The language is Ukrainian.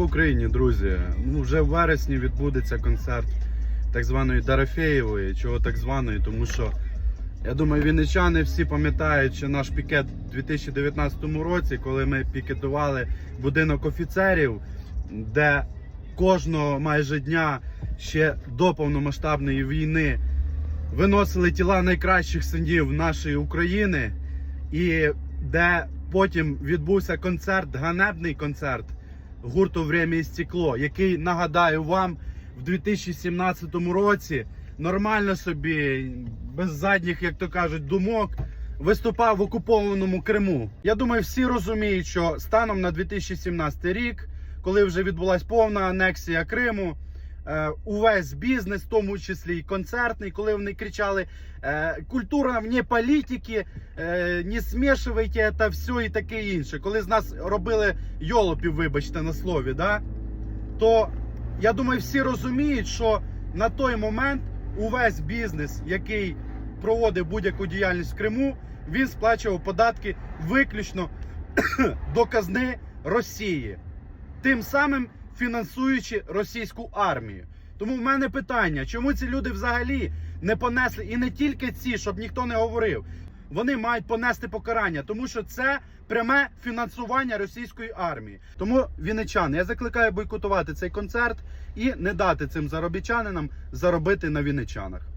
Слава Україні, друзі! Ну, вже в вересні відбудеться концерт так званої Дарафєєвої, чого так званої, тому що я думаю, вінничани всі пам'ятають, що наш пікет у 2019 році, коли ми пікетували будинок офіцерів, де кожного майже дня ще до повномасштабної війни виносили тіла найкращих синів нашої України, і де потім відбувся концерт, ганебний концерт гурту «Время і стекло, який нагадаю вам в 2017 році нормально собі, без задніх, як то кажуть, думок. Виступав в окупованому Криму. Я думаю, всі розуміють, що станом на 2017 рік, коли вже відбулася повна анексія Криму, увесь бізнес, в тому числі і концертний, коли вони кричали е, культура вне політики, е, не смішуйте це все і таке інше. Коли з нас робили йолопів, вибачте на слові, да? то я думаю, всі розуміють, що на той момент увесь бізнес, який проводив будь-яку діяльність в Криму, він сплачував податки виключно до казни Росії, тим самим фінансуючи російську армію. Тому в мене питання, чому ці люди взагалі не понесли, і не тільки ці, щоб ніхто не говорив, вони мають понести покарання, тому що це пряме фінансування російської армії. Тому вінничани, я закликаю бойкотувати цей концерт і не дати цим заробітчанинам заробити на вінничанах.